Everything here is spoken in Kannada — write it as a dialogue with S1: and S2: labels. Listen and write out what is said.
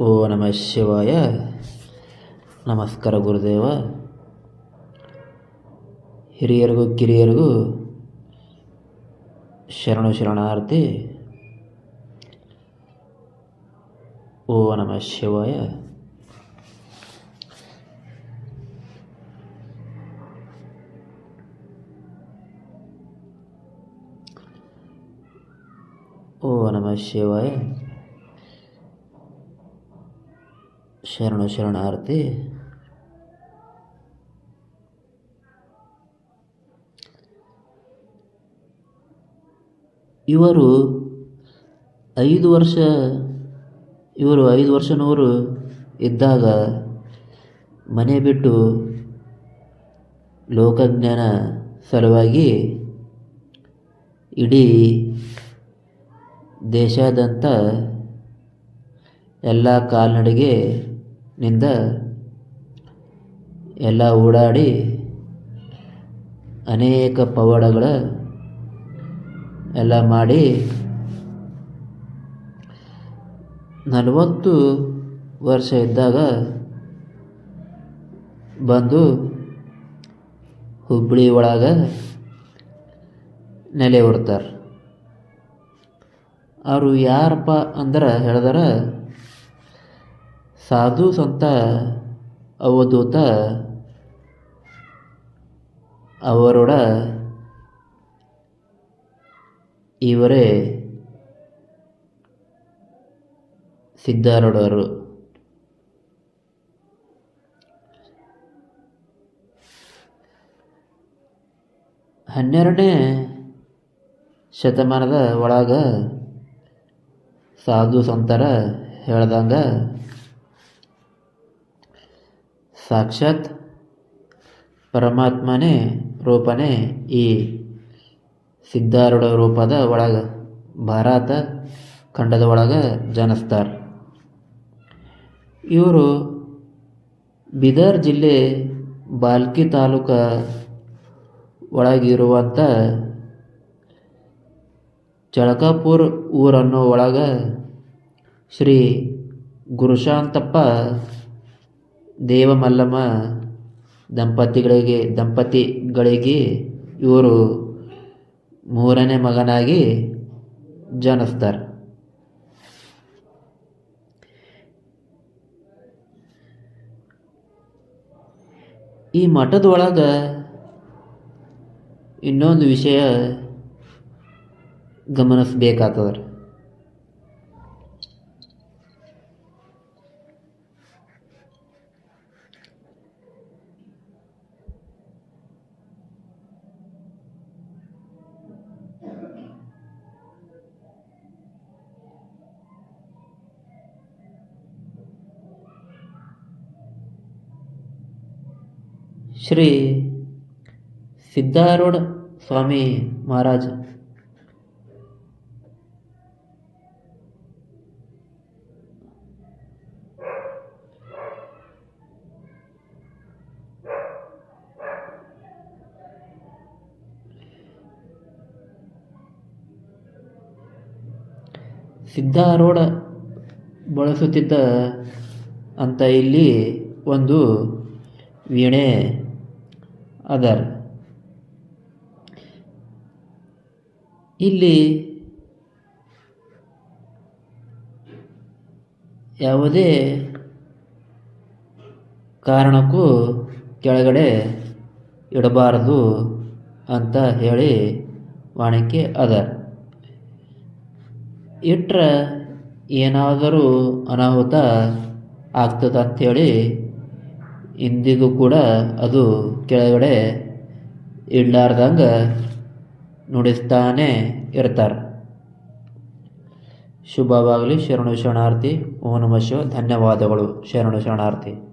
S1: ಓ ನಮ ಶಿವಾಯ. ನಮಸ್ಕಾರ ಗುರುದೇವ. ಹಿರಿಯರಿಗೂ ಕಿರಿಯರಿಗೂ ಶರಣು ಶರಣಾರ್ಥಿ. ಓ ನಮ ಶಿವಾಯ. ಓ ನಮ ಶಿವಾಯ. ಶರಣು ಶರಣಾರ್ಥಿ. ಇವರು ಐದು ವರ್ಷ, ಇವರು ಐದು ವರ್ಷನವರು ಇದ್ದಾಗ ಮನೆ ಬಿಟ್ಟು ಲೋಕಜ್ಞಾನ ಸಲುವಾಗಿ ಇಡೀ ದೇಶಾದ್ಯಂತ ಎಲ್ಲ ಕಾಲ್ನಡಿಗೆನಿಂದ ಎಲ್ಲ ಓಡಾಡಿ ಅನೇಕ ಪವಾಡಗಳ ಎಲ್ಲ ಮಾಡಿ ನಲವತ್ತು ವರ್ಷ ಇದ್ದಾಗ ಬಂದು ಹುಬ್ಬಳ್ಳಿ ಒಳಗೆ ನೆಲೆ ಹೊರ್ತಾರೆ ಅವರು ಯಾರಪ್ಪ ಅಂದ್ರೆ ಹೇಳಿದಾರೆ ಸಾಧು ಸಂತ ಅವಧೂತ ಅವರೊಡ ಇವರೇ ಸಿದ್ಧಾರೂಢರು. ಹನ್ನೆರಡನೇ ಶತಮಾನದ ಒಳಗೆ ಸಾಧು ಸಂತರ ಹೇಳ್ದಂಗೆ ಸಾಕ್ಷಾತ್ ಪರಮಾತ್ಮನೇ ರೂಪನೇ ಈ ಸಿದ್ಧಾರೂಢ ರೂಪದ ಒಳಗೆ, ಭಾರತ ಖಂಡದ ಒಳಗೆ ಜನಿಸ್ತಾರೆ. ಇವರು ಬೀದರ್ ಜಿಲ್ಲೆ ಬಾಲ್ಕಿ ತಾಲೂಕ ಒಳಗಿರುವಂಥ ಚಳಕಾಪುರ ಊರನ್ನು ಒಳಗೆ ಶ್ರೀ ಗುರುಶಾಂತಪ್ಪ ದೇವಮಲ್ಲಮ್ಮ ದಂಪತಿಗಳಿಗೆ ದಂಪತಿಗಳಿಗೆ ಇವರು ಮೂರನೇ ಮಗನಾಗಿ ಜನಿಸ್ತಾರೆ. ಈ ಮಠದೊಳಗೆ ಇನ್ನೊಂದು ವಿಷಯ ಗಮನಿಸ್ಬೇಕಾಗ್ತದೆ ಶ್ರೀ ಸಿದ್ಧಾರೂಢ ಸ್ವಾಮಿ ಮಹಾರಾಜ್. ಸಿದ್ಧಾರೂಢ ಬಳಸುತ್ತಿದ್ದ ಅಂತ ಇಲ್ಲಿ ಒಂದು ವೀಣೆ ಅದರ. ಇಲ್ಲಿ ಯಾವುದೇ ಕಾರಣಕ್ಕೂ ಕೆಳಗಡೆ ಇಡಬಾರದು ಅಂತ ಹೇಳಿ ವಾಣಿಕೆ ಅದ ಇಟ್ಟರೆ ಏನಾದರೂ ಅನಾಹುತ ಆಗ್ತದೆ ಅಂಥೇಳಿ ಇಂದಿಗೂ ಕೂಡ ಅದು ಕೆಳಗಡೆ ಇಡ್ಲಾರ್ದಂಗೆ ನುಡಿಸ್ತಾನೆ ಇರ್ತಾರೆ. ಶುಭವಾಗಲಿ ಶರಣು ಶರಣಾರ್ಥಿ. ಶಿವ. ಧನ್ಯವಾದಗಳು ಶರಣು ಶರಣಾರ್ಥಿ.